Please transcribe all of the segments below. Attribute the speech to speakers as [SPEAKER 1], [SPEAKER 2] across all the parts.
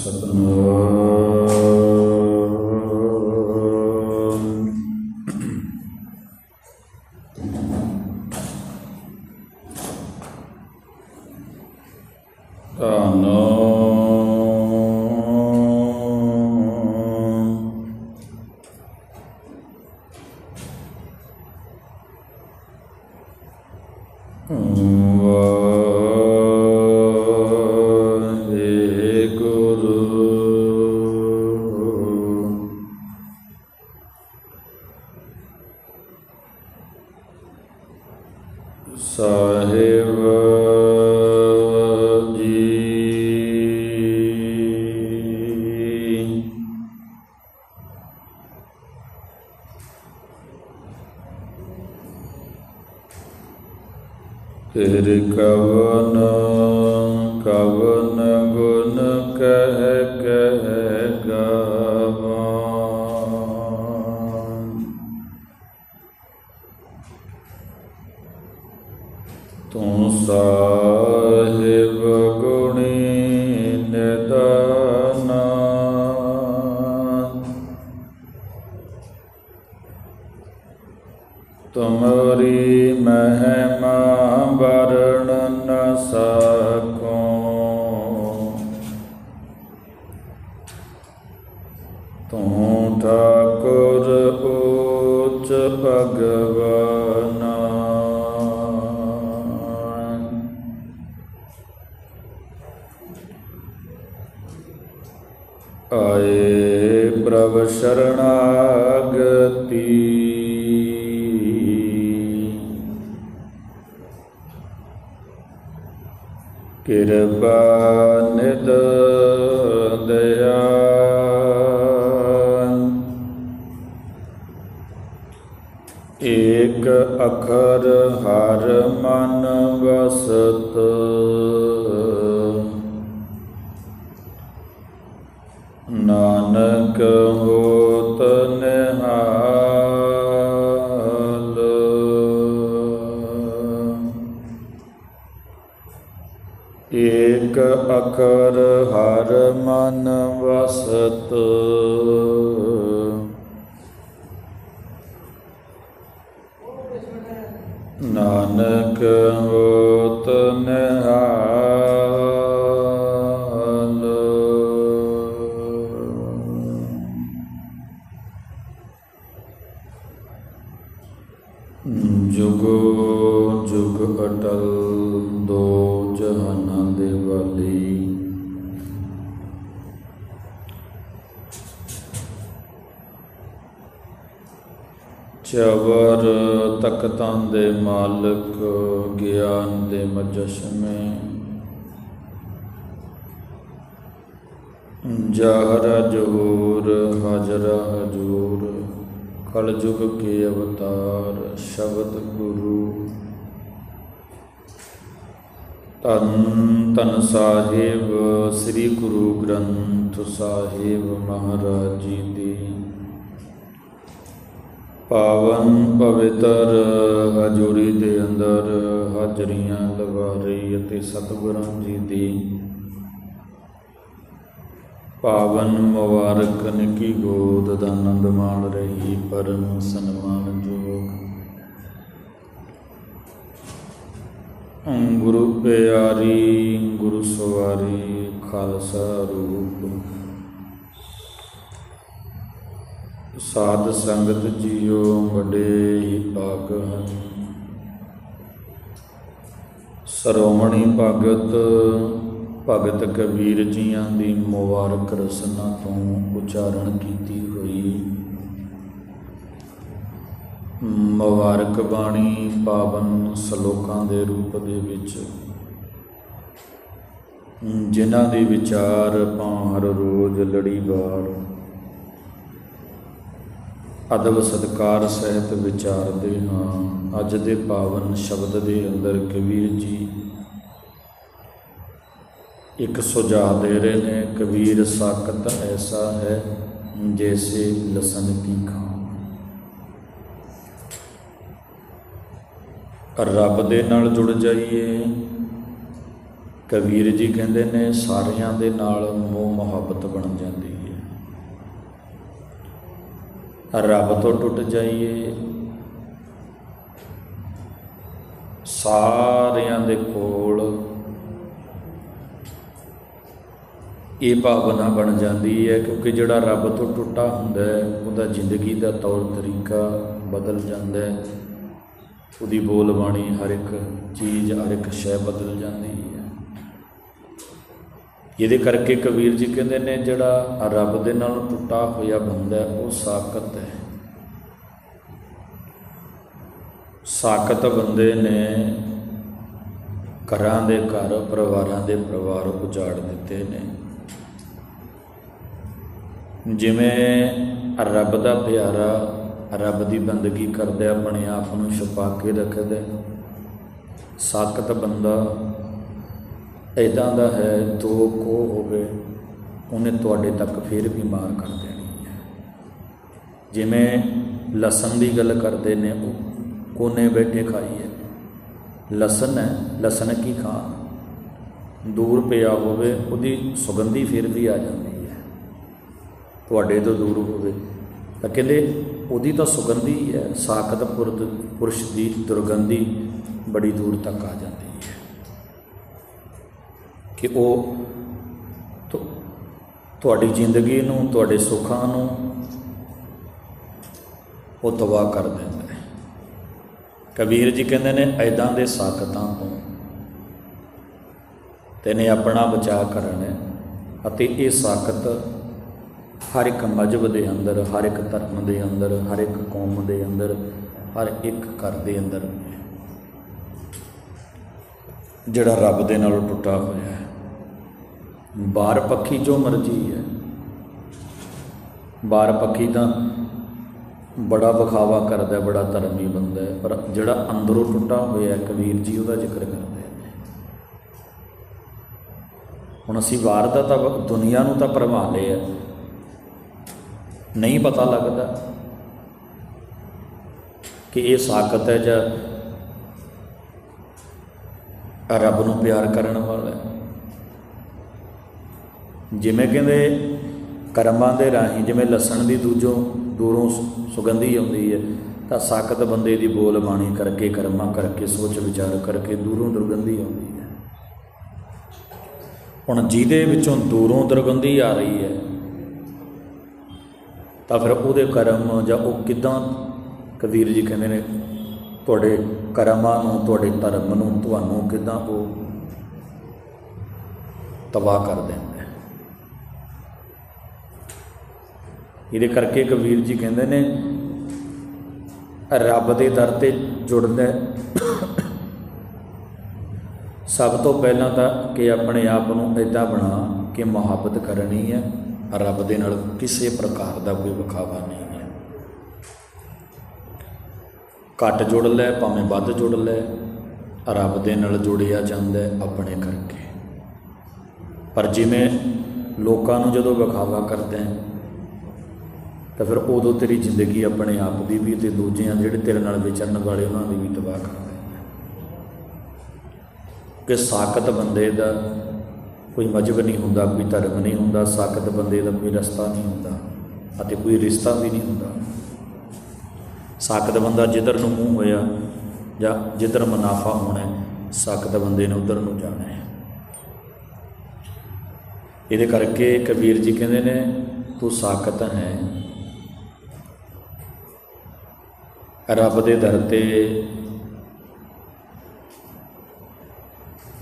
[SPEAKER 1] Satana ਫਿਰ ਕਵਨ ਕਵਨ ਤੂੰ ਠਾਕੁਰ ਉੱਚ ਭਗਵਾਨਾ। ਆਏ ਪ੍ਰਭ ਸ਼ਰਣਾਗਤੀ। ਕਿਰਪਾ ਨਿਦ Então, Namah ਚਵਰ ਤਖਤਾਂ ਦੇ ਮਾਲਕ, ਗਿਆਨ ਦੇ ਮਜਸ਼ਮੇ ਜਹਰ ਜਹੂਰ ਹਾਜ਼ਰਾ, ਹਜੂਰ ਕਲਯੁਗ ਕੇ ਅਵਤਾਰ, ਸ਼ਬਦ ਗੁਰੂ। ਤਨ ਤਨ ਸਾਹਿਬ, ਸ੍ਰੀ ਗੁਰੂ ਗ੍ਰੰਥ ਸਾਹਿਬ ਮਹਾਰਾਜ ਜੀ ਪਾਵਨ ਪਵਿੱਤਰ, ਹਜੂਰੀ ਦੇ ਅੰਦਰ ਹਾਜ਼ਰੀਆਂ ਲਗਾ ਰਹੀ ਅਤੇ ਸਤਿਗੁਰਾਂ ਜੀ ਦੀ ਪਾਵਨ ਮੁਬਾਰਕ, ਨਿੱਕੀ ਗੋਦ ਦਾ ਆਨੰਦ ਮਾਣ ਰਹੀ, ਪਰਮ ਸਨਮਾਨਯੋਗ ਗੁਰੂ ਪਿਆਰੀ, ਗੁਰੂ ਸਵਾਰੀ, ਖਾਲਸਾ ਰੂਪ। ਸਾਧ ਸੰਗਤ ਜੀਓ ਵੱਡੇ ਹੀ ਭਾਗ ਹਨ। ਸਰੋਮਣੀ ਭਗਤ ਭਗਤ ਕਬੀਰ ਜੀਆਂ ਦੀ ਮੁਬਾਰਕ ਰਸਨਾ ਤੋਂ ਉਚਾਰਨ ਕੀਤੀ ਹੋਈ। ਮੁਬਾਰਕ ਬਾਣੀ ਪਾਵਨ ਸ਼ਲੋਕਾਂ ਦੇ ਰੂਪ ਦੇ ਵਿੱਚ। ਜਿਨ੍ਹਾਂ ਦੇ ਵਿਚਾਰ ਆਪਾਂ ਹਰ ਰੋਜ਼ ਲੜੀਵਾਰ ਅਦਬ ਸਤਕਾਰ ਸਹਿਤ ਵਿਚਾਰਦੇ ਹਾਂ। ਅੱਜ ਦੇ ਪਾਵਨ ਸ਼ਬਦ ਦੇ ਅੰਦਰ ਕਬੀਰ ਜੀ ਇੱਕ ਸੁਝਾਅ ਦੇ ਰਹੇ ਨੇ, ਕਬੀਰ ਸਾਕਤ ਐਸਾ ਹੈ ਜੈਸੇ ਲਸਣ ਕੀ ਖਾਂ। ਰੱਬ ਦੇ ਨਾਲ ਜੁੜ ਜਾਈਏ। ਕਬੀਰ ਜੀ ਕਹਿੰਦੇ ਨੇ, ਸਾਰਿਆਂ ਦੇ ਨਾਲ ਮੋਹ ਮੁਹੱਬਤ ਬਣ ਜਾਂਦੀ ਹੈ ਰੱਬ ਤੋਂ ਟੁੱਟ ਜਾਈਏ। ਸਾਰਿਆਂ ਦੇ ਕੋਲ ਇਹ ਭਾਵਨਾ ਬਣ ਜਾਂਦੀ ਹੈ, ਕਿਉਂਕਿ ਜਿਹੜਾ ਰੱਬ ਤੋਂ ਟੁੱਟਾ ਹੁੰਦਾ ਹੈ, ਉਹਦਾ ਜ਼ਿੰਦਗੀ ਦਾ ਤੌਰ ਤਰੀਕਾ ਬਦਲ ਜਾਂਦਾ ਹੈ। ਉਹਦੀ ਬੋਲਬਾਣੀ ਹਰ ਇੱਕ ਚੀਜ਼, ਹਰ ਇੱਕ ਸ਼ੈ ਬਦਲ ਜਾਂਦੀ ਹੈ। ਇਹਦੇ ਕਰਕੇ ਕਬੀਰ ਜੀ ਕਹਿੰਦੇ ਨੇ, ਜਿਹੜਾ ਰੱਬ ਦੇ ਨਾਲ ਟੁੱਟਾ ਹੋਇਆ ਬੰਦਾ ਉਹ ਸਾਖਤ ਹੈ ਸਾਖਤ ਬੰਦੇ ਨੇ ਘਰਾਂ ਦੇ ਘਰ, ਪਰਿਵਾਰਾਂ ਦੇ ਪਰਿਵਾਰ ਉਜਾੜ ਦਿੱਤੇ ਨੇ ਜਿਵੇਂ ਰੱਬ ਦਾ ਪਿਆਰਾ ਰੱਬ ਦੀ ਬੰਦਗੀ ਕਰਦੇ ਆਪਣੇ ਆਪ ਨੂੰ ਛੁਪਾ ਕੇ ਰੱਖਦਾ ਹੈ। ਸਾਖਤ ਬੰਦਾ ਇਦਾਂ ਦਾ ਹੈ ਦੋ ਕੋ ਹੋਵੇ, ਉਹਨੇ ਤੁਹਾਡੇ ਤੱਕ ਫਿਰ ਵੀ ਮਾਰ ਕਰ ਦੇਣੀ ਹੈ। ਜਿਵੇਂ ਲਸਣ ਦੀ ਗੱਲ ਕਰਦੇ ਨੇ, ਉਹ ਕੋਨੇ ਬੈਠੇ ਖਾਈ ਹੈ। ਲਸਣ ਹੈ, ਲਸਣ ਕੀ ਖਾਣ? ਦੂਰ ਪਿਆ ਹੋਵੇ, ਉਹਦੀ ਸੁਗੰਧੀ ਫਿਰ ਵੀ ਆ ਜਾਂਦੀ ਹੈ। ਤੁਹਾਡੇ ਤੋਂ ਦੂਰ ਹੋਵੇ। ਤਾਂ ਕਹਿੰਦੇ, ਉਹਦੀ ਤਾਂ ਸੁਗੰਧੀ ਹੀ ਹੈ, ਸਾਖਤ ਪੁਰਸ਼ ਦੀ ਦੁਰਗੰਧੀ ਬੜੀ ਦੂਰ ਤੱਕ ਆ ਜਾਂਦੀ ਕਿ ਉਹ ਤੁਹਾਡੀ ਜ਼ਿੰਦਗੀ ਨੂੰ, ਤੁਹਾਡੇ ਸੁੱਖਾਂ ਨੂੰ ਉਹ ਤਬਾਹ ਕਰ ਦਿੰਦਾ ਹੈ। ਕਬੀਰ ਜੀ ਕਹਿੰਦੇ ਨੇ, ਐਦਾਂ ਦੇ ਸਾਖਤਾਂ ਤੋਂ ਤੈਨੇ ਆਪਣਾ ਬਚਾਅ ਕਰਨਾ ਹੈ ਅਤੇ ਇਹ ਸਾਖਤ ਹਰ ਇੱਕ ਮਜਬ ਦੇ ਅੰਦਰ, ਹਰ ਇੱਕ ਧਰਮ ਦੇ ਅੰਦਰ, ਹਰ ਇੱਕ ਕੌਮ ਦੇ ਅੰਦਰ, ਹਰ ਇੱਕ ਘਰ ਦੇ ਅੰਦਰ ਜਿਹੜਾ ਰੱਬ ਦੇ ਨਾਲ ਟੁੱਟਾ ਹੋਇਆ ਹੈ। ਬਾਹਰ ਪੱਖੀ ਜੋ ਮਰਜ਼ੀ ਹੈ। ਬਾਹਰ ਪੱਖੀ ਤਾਂ ਬੜਾ ਵਿਖਾਵਾ ਕਰਦਾ, ਬੜਾ ਧਰਮੀ ਬੰਦਾ ਹੈ, ਪਰ ਜਿਹੜਾ ਅੰਦਰੋਂ ਟੁੱਟਾ ਹੋਇਆ ਕਬੀਰ ਜੀ ਉਹਦਾ ਜ਼ਿਕਰ ਕਰਦੇ ਹੁਣ ਅਸੀਂ ਬਾਹਰ ਦਾ ਤਾਂ ਦੁਨੀਆ ਨੂੰ ਤਾਂ ਭਰਮਾ ਲਿਆ ਨਹੀਂ ਪਤਾ ਲੱਗਦਾ ਕਿ ਇਹ ਸਾਖਤ ਹੈ ਜਾਂ ਰੱਬ ਨੂੰ ਪਿਆਰ ਕਰਨ ਵਾਲਾ ਹੈ। ਜਿਵੇਂ ਕਹਿੰਦੇ ਕਰਮਾਂ ਦੇ ਰਾਹੀਂ, ਜਿਵੇਂ ਲਸਣ ਦੀ ਦੂਜੋਂ ਦੂਰੋਂ ਸੁ- ਸੁਗੰਧੀ ਆਉਂਦੀ ਹੈ, ਤਾਂ ਸਾਖਤ ਬੰਦੇ ਦੀ ਬੋਲ ਬਾਣੀ ਕਰਕੇ, ਕਰਮਾਂ ਕਰਕੇ, ਸੋਚ ਵਿਚਾਰ ਕਰਕੇ ਦੂਰੋਂ ਦੁਰਗੰਧੀ ਆਉਂਦੀ ਹੈ। ਹੁਣ ਜਿਹਦੇ ਵਿੱਚੋਂ ਦੂਰੋਂ ਦੁਰਗੰਧੀ ਆ ਰਹੀ ਹੈ, ਤਾਂ ਫਿਰ ਉਹਦੇ ਕਰਮ ਜਾਂ ਉਹ ਕਿਦਾਂ ਕਬੀਰ ਜੀ ਕਹਿੰਦੇ ਨੇ, ਤੁਹਾਡੇ ਕਰਮਾਂ ਨੂੰ, ਤੁਹਾਡੇ ਧਰਮ ਨੂੰ, ਤੁਹਾਨੂੰ ਕਿਦਾਂ ਉਹ ਤਬਾਹ ਕਰ ਦਿੰਦਾ ਹੈ ਇਹਦੇ ਕਰਕੇ ਕਬੀਰ ਜੀ ਕਹਿੰਦੇ ਨੇ, ਰੱਬ ਦੇ ਦਰ ਤੇ ਜੁੜਦਾ ਸਭ ਤੋਂ ਪਹਿਲਾਂ ਤਾਂ ਕਿ ਆਪਣੇ ਆਪ ਨੂੰ ਇਦਾਂ ਬਣਾ ਕਿ ਮੁਹੱਬਤ ਕਰਨੀ ਹੈ। ਰੱਬ ਦੇ ਨਾਲ ਕਿਸੇ ਪ੍ਰਕਾਰ ਦਾ ਕੋਈ ਵਿਖਾਵਾ ਨਹੀਂ ਹੈ। ਘੱਟ ਜੁੜ ਲੈ, ਭਾਵੇਂ ਵੱਧ ਜੁੜ ਲੈ, ਰੱਬ ਦੇ ਨਾਲ ਜੁੜਿਆ ਜਾਂਦਾ ਆਪਣੇ ਕਰਕੇ। ਪਰ ਜਿਵੇਂ ਲੋਕਾਂ ਨੂੰ ਜਦੋਂ ਵਿਖਾਵਾ ਕਰਦੇ ਹੈ ਤਾਂ ਫਿਰ ਉਦੋਂ ਤੇਰੀ ਜ਼ਿੰਦਗੀ ਆਪਣੇ ਆਪ ਦੀ ਵੀ ਤੇ ਦੂਜਿਆਂ ਜਿਹੜੇ ਤੇਰੇ ਨਾਲ ਵਿਚਰਨ ਵਾਲੇ ਉਹਨਾਂ ਦੀ ਵੀ ਤਬਾਹ ਕਰ ਦਿੰਦਾ ਕਿ ਸਾਖਤ ਬੰਦੇ ਦਾ ਕੋਈ ਮਜਬ ਨਹੀਂ ਹੁੰਦਾ, ਕੋਈ ਧਰਮ ਨਹੀਂ ਹੁੰਦਾ, ਸਾਖਤ ਬੰਦੇ ਦਾ ਕੋਈ ਰਸਤਾ ਨਹੀਂ ਹੁੰਦਾ ਅਤੇ ਕੋਈ ਰਿਸ਼ਤਾ ਵੀ ਨਹੀਂ ਹੁੰਦਾ। ਸਾਖਤ ਬੰਦਾ ਜਿੱਧਰ ਨੂੰ ਮੂੰਹ ਹੋਇਆ ਜਾਂ ਜਿੱਧਰ ਮੁਨਾਫਾ ਹੋਣਾ, ਸਾਖਤ ਬੰਦੇ ਨੇ ਉਧਰ ਨੂੰ ਜਾਣਾ ਹੈ। ਇਹਦੇ ਕਰਕੇ ਕਬੀਰ ਜੀ ਕਹਿੰਦੇ ਨੇ, ਤੂੰ ਸਾਖਤ ਹੈ। ਰੱਬ ਦੇ ਦਰ ਤੇ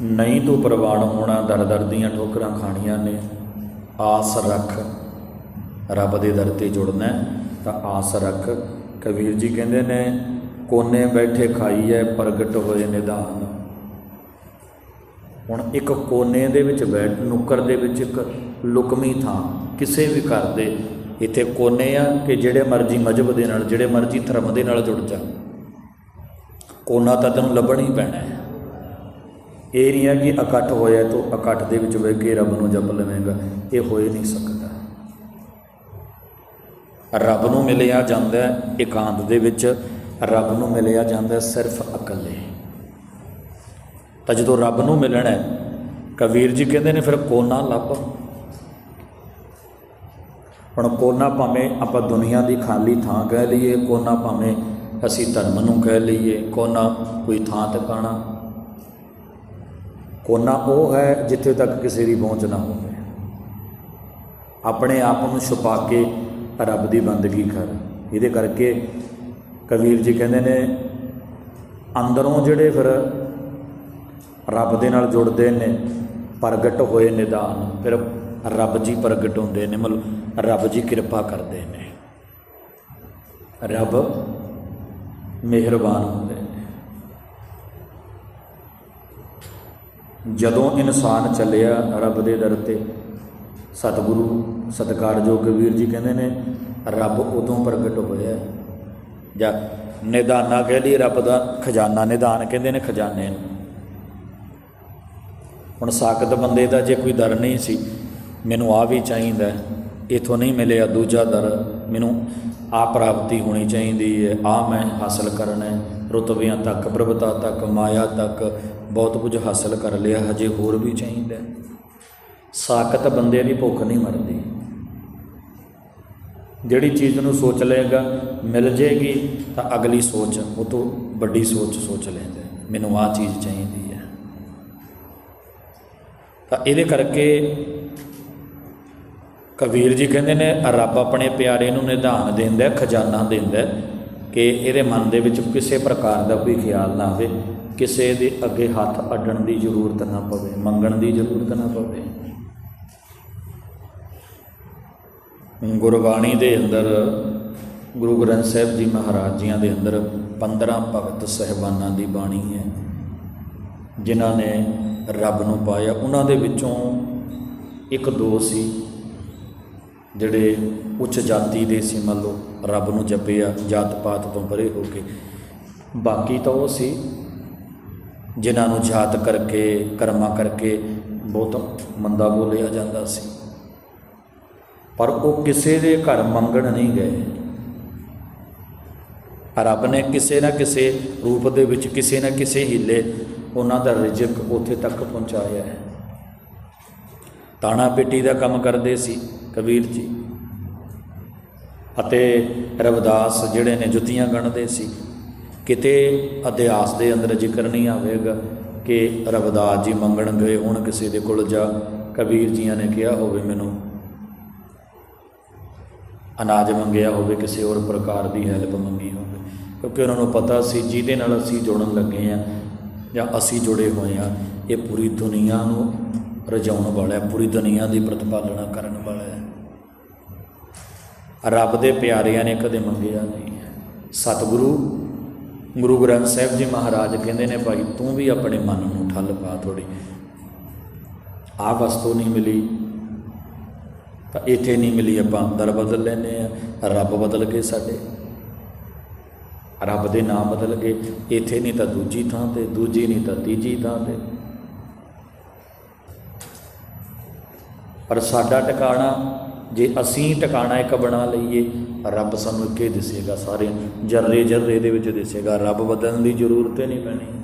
[SPEAKER 1] ਨਹੀਂ ਤੂੰ ਪ੍ਰਵਾਨ ਹੋਣਾ ਦਰ ਦਰ ਦੀਆਂ ਠੋਕਰਾਂ ਖਾਣੀਆਂ ਨੇ। ਆਸ ਰੱਖ, ਰੱਬ ਦੇ ਦਰ ਤੇ ਜੁੜਨਾ ਤਾਂ ਆਸ ਰੱਖ। ਕਬੀਰ ਜੀ ਕਹਿੰਦੇ ਨੇ, ਕੋਨੇ ਬੈਠੇ ਖਾਈ ਖਾਈਐ, ਪ੍ਰਗਟ ਹੋਏ ਨਿਧਾਨ। ਹੁਣ ਇੱਕ ਕੋਨੇ ਦੇ ਵਿੱਚ ਬੈਠ, ਨੁੱਕਰ ਦੇ ਵਿੱਚ ਇੱਕ ਲੁਕਮੀ ਥਾਂ, ਕਿਸੇ ਵੀ ਘਰ ਦੇ ਇੱਥੇ ਕੋਨੇ ਆ ਕਿ ਜਿਹੜੇ ਮਰਜ਼ੀ ਮਜਬ ਦੇ ਨਾਲ, ਜਿਹੜੇ ਮਰਜ਼ੀ ਧਰਮ ਦੇ ਨਾਲ ਜੁੜ ਜਾ। ਕੋਨਾ ਤਾਂ ਤੈਨੂੰ ਲੱਭਣਾ ਹੀ ਪੈਣਾ ਹੈ। ਇਹ ਨਹੀਂ ਹੈ ਕਿ ਇਕੱਠ ਹੋਇਆ ਤੂੰ ਇਕੱਠ ਦੇ ਵਿੱਚ ਬਹਿ ਕੇ ਰੱਬ ਨੂੰ ਜਪ ਲਵੇਂਗਾ। ਇਹ ਹੋ ਹੀ ਨਹੀਂ ਸਕਦਾ। ਰੱਬ ਨੂੰ ਮਿਲਿਆ ਜਾਂਦਾ ਇਕਾਂਤ ਦੇ ਵਿੱਚ। ਰੱਬ ਨੂੰ ਮਿਲਿਆ ਜਾਂਦਾ ਸਿਰਫ ਇਕੱਲੇ। ਤਾਂ ਜਦੋਂ ਰੱਬ ਨੂੰ ਮਿਲਣਾ ਹੈ, ਕਬੀਰ ਜੀ ਕਹਿੰਦੇ ਨੇ, ਫਿਰ ਕੋਨਾ ਲੱਭ। ਹੁਣ ਕੋਨਾ ਭਾਵੇਂ ਆਪਾਂ ਦੁਨੀਆ ਦੀ ਖਾਲੀ ਥਾਂ ਕਹਿ ਲਈਏ, ਕੋਨਾ ਭਾਵੇਂ ਅਸੀਂ ਧਰਮ ਨੂੰ ਕਹਿ ਲਈਏ, ਕੋਨਾ ਕੋਈ ਥਾਂ ਟਿਕਾਣਾ। ਕੋਨਾ ਉਹ ਹੈ ਜਿੱਥੇ ਤੱਕ ਕਿਸੇ ਦੀ ਪਹੁੰਚ ਨਾ ਹੋਵੇ। ਆਪਣੇ ਆਪ ਨੂੰ ਛੁਪਾ ਕੇ ਰੱਬ ਦੀ ਬੰਦਗੀ ਕਰ। ਇਹਦੇ ਕਰਕੇ ਕਬੀਰ ਜੀ ਕਹਿੰਦੇ ਨੇ, ਅੰਦਰੋਂ ਜਿਹੜੇ ਫਿਰ ਰੱਬ ਦੇ ਨਾਲ ਜੁੜਦੇ ਨੇ, ਪ੍ਰਗਟ ਹੋਏ ਨਿਦਾਨ ਫਿਰ ਰੱਬ ਜੀ ਪ੍ਰਗਟ ਹੁੰਦੇ ਨੇ, ਮਤਲਬ ਰੱਬ ਜੀ ਕਿਰਪਾ ਕਰਦੇ ਨੇ। ਰੱਬ ਮਿਹਰਬਾਨ ਹੁੰਦੇ ਨੇ। ਜਦੋਂ ਇਨਸਾਨ ਚੱਲਿਆ ਰੱਬ ਦੇ ਦਰ ਤੇ, ਸਤਿਗੁਰੂ, ਸਤਿਕਾਰਯੋਗ ਕਬੀਰ ਜੀ ਕਹਿੰਦੇ ਨੇ, ਰੱਬ ਉਦੋਂ ਪ੍ਰਗਟ ਹੋਇਆ। ਜਾਂ ਨਿਦਾਨਾ ਕਹਿ ਲਈ ਰੱਬ ਦਾ ਖਜ਼ਾਨਾ, ਨਿਦਾਨ ਕਹਿੰਦੇ ਨੇ ਖਜ਼ਾਨੇ ਨੂੰ। ਹੁਣ ਸਾਖਤ ਬੰਦੇ ਦਾ ਜੇ ਕੋਈ ਦਰ ਨਹੀਂ ਸੀ ਮੈਨੂੰ ਆ ਵੀ ਚਾਹੀਦਾ ਇਥੋਂ ਨਹੀਂ ਮਿਲਿਆ ਦੂਜਾ ਦਰ। ਮੈਨੂੰ ਆ ਪ੍ਰਾਪਤੀ ਹੋਣੀ ਚਾਹੀਦੀ ਹੈ। ਆ ਮੈਂ ਹਾਸਲ ਕਰਨਾ ਹੈ। ਰੁਤਬਿਆਂ ਤੱਕ, ਪ੍ਰਭਤਾ ਤੱਕ, ਮਾਇਆ ਤੱਕ ਬਹੁਤ ਕੁਝ ਹਾਸਲ ਕਰ ਲਿਆ। ਹਜੇ ਹੋਰ ਵੀ ਚਾਹੀਦਾ ਹੈ। ਸਾਖਤ ਬੰਦੇ ਦੀ ਭੁੱਖ ਨਹੀਂ ਮਰਦੀ। ਜਿਹੜੀ ਚੀਜ਼ ਨੂੰ ਸੋਚ ਲਏਗਾ, ਮਿਲ ਜੇਗੀ, ਤਾਂ ਅਗਲੀ ਸੋਚ, ਉਹ ਤੋਂ ਵੱਡੀ ਸੋਚ ਸੋਚ ਲੈਂਦਾ ਮੈਨੂੰ ਆ ਚੀਜ਼ ਚਾਹੀਦੀ ਹੈ। ਤਾਂ ਇਹਦੇ ਕਰਕੇ ਕਬੀਰ ਜੀ ਕਹਿੰਦੇ ਨੇ, ਰੱਬ ਆਪਣੇ ਪਿਆਰੇ ਨੂੰ ਨਿਧਾਨ ਦਿੰਦਾ ਖਜ਼ਾਨਾ ਦਿੰਦਾ ਕਿ ਇਹਦੇ ਮਨ ਦੇ ਵਿੱਚ ਕਿਸੇ ਪ੍ਰਕਾਰ ਦਾ ਕੋਈ ਖਿਆਲ ਨਾ ਆਵੇ, ਕਿਸੇ ਦੇ ਅੱਗੇ ਹੱਥ ਅੱਡਣ ਦੀ ਜ਼ਰੂਰਤ ਨਾ ਪਵੇ, ਮੰਗਣ ਦੀ ਜ਼ਰੂਰਤ ਨਾ ਪਵੇ। ਗੁਰਬਾਣੀ ਦੇ ਅੰਦਰ, ਗੁਰੂ ਗ੍ਰੰਥ ਸਾਹਿਬ ਜੀ ਮਹਾਰਾਜ ਜੀਆਂ ਦੇ ਅੰਦਰ 15 ਭਗਤ ਸਹਿਬਾਨਾਂ ਦੀ ਬਾਣੀ ਹੈ, ਜਿਨ੍ਹਾਂ ਨੇ ਰੱਬ ਨੂੰ ਪਾਇਆ। ਉਹਨਾਂ ਦੇ ਵਿੱਚੋਂ ਇੱਕ ਦੋ ਸੀ। ਜਿਹੜੇ ਉੱਚ ਜਾਤੀ ਦੇ ਸੀ, ਮੰਨ ਲਓ ਰੱਬ ਨੂੰ ਜਪਿਆ ਜਾਤ ਪਾਤ ਤੋਂ ਪਰੇ ਹੋ ਕੇ। ਬਾਕੀ ਤਾਂ ਉਹ ਸੀ ਜਿਨ੍ਹਾਂ ਨੂੰ ਜਾਤ ਕਰਕੇ, ਕਰਮਾਂ ਕਰਕੇ ਬਹੁਤ ਮੰਦਾ ਬੋਲਿਆ ਜਾਂਦਾ ਸੀ। ਪਰ ਉਹ ਕਿਸੇ ਦੇ ਘਰ ਮੰਗਣ ਨਹੀਂ ਗਏ। ਰੱਬ ਨੇ ਕਿਸੇ ਨਾ ਕਿਸੇ ਰੂਪ ਦੇ ਵਿੱਚ ਕਿਸੇ ਨਾ ਕਿਸੇ ਹਿੱਲੇ ਉਹਨਾਂ ਦਾ ਰਿਜ਼ਕ ਉੱਥੇ ਤੱਕ ਪਹੁੰਚਾਇਆ ਹੈ। ਤਾਣਾ ਪੇਟੀ ਦਾ ਕੰਮ ਕਰਦੇ ਸੀ। ਕਬੀਰ ਜੀ ਅਤੇ ਰਵਿਦਾਸ ਜਿਹੜੇ ਨੇ ਜੁੱਤੀਆਂ ਗਣਦੇ ਸੀ, ਕਿਤੇ ਇਤਿਹਾਸ ਦੇ ਅੰਦਰ ਜ਼ਿਕਰ ਨਹੀਂ ਆਵੇਗਾ ਕਿ ਰਵਿਦਾਸ ਜੀ ਮੰਗਣ ਗਏ ਹੁਣ ਕਿਸੇ ਦੇ ਕੋਲ ਜਾ ਕਬੀਰ ਜੀਆਂ ਨੇ ਕਿਹਾ ਹੋਵੇ ਮੈਨੂੰ। ਅਨਾਜ ਮੰਗਿਆ ਹੋਵੇ, ਕਿਸੇ ਹੋਰ ਪ੍ਰਕਾਰ ਦੀ ਹੈਲਪ ਮੰਗੀ ਹੋਵੇ। ਕਿਉਂਕਿ ਉਹਨਾਂ ਨੂੰ ਪਤਾ ਸੀ ਜਿਹਦੇ ਨਾਲ ਅਸੀਂ ਜੋੜਨ ਲੱਗੇ ਆ ਜਾਂ ਅਸੀਂ ਜੁੜੇ ਹੋਏ ਆ ਇਹ ਪੂਰੀ ਦੁਨੀਆ ਨੂੰ ਰਜਾਉਣ ਵਾਲਾ ਪੂਰੀ ਦੁਨੀਆ ਦੀ ਪ੍ਰਤਪਾਲਣਾ ਕਰਨ ਵਾਲਾ ਰੱਬ ਦੇ ਪਿਆਰਿਆਂ ਨੇ ਕਦੇ ਮੰਗਿਆ ਨਹੀਂ ਸਤਿਗੁਰੂ, ਗੁਰੂ ਗ੍ਰੰਥ ਸਾਹਿਬ ਜੀ ਮਹਾਰਾਜ ਕਹਿੰਦੇ ਨੇ, ਭਾਈ, ਤੂੰ ਵੀ ਆਪਣੇ ਮਨ ਨੂੰ ਠੱਲ ਪਾ ਥੋੜੀ ਆ ਵਸਤੂ ਨਹੀਂ ਮਿਲੀ, ਤਾਂ ਇੱਥੇ ਨਹੀਂ ਮਿਲੀ, ਆਪਾਂ ਅੰਦਰ ਬਦਲ ਲੈਨੇ ਆ ਰੱਬ ਬਦਲ ਗਏ ਸਾਡੇ। ਰੱਬ ਦੇ ਨਾਮ ਬਦਲ ਗਏ। ਇੱਥੇ ਨਹੀਂ ਤਾਂ ਦੂਜੀ ਥਾਂ ਤੇ, ਦੂਜੀ ਨਹੀਂ ਤਾਂ ਤੀਜੀ ਥਾਂ ਤੇ। ਪਰ ਸਾਡਾ ਟਿਕਾਣਾ ਜੇ ਅਸੀਂ ਟਿਕਾਣਾ ਇੱਕ ਬਣਾ ਲਈਏ, ਰੱਬ ਸਾਨੂੰ ਇੱਕੇ ਦਿਸੇਗਾ ਸਾਰੇ ਜਰਰੇ ਜਰਰੇ ਦੇ ਵਿੱਚ ਦਿਸੇਗਾ। ਰੱਬ ਬਦਲਣ ਦੀ ਜ਼ਰੂਰਤ ਹੀ ਨਹੀਂ ਪੈਣੀ।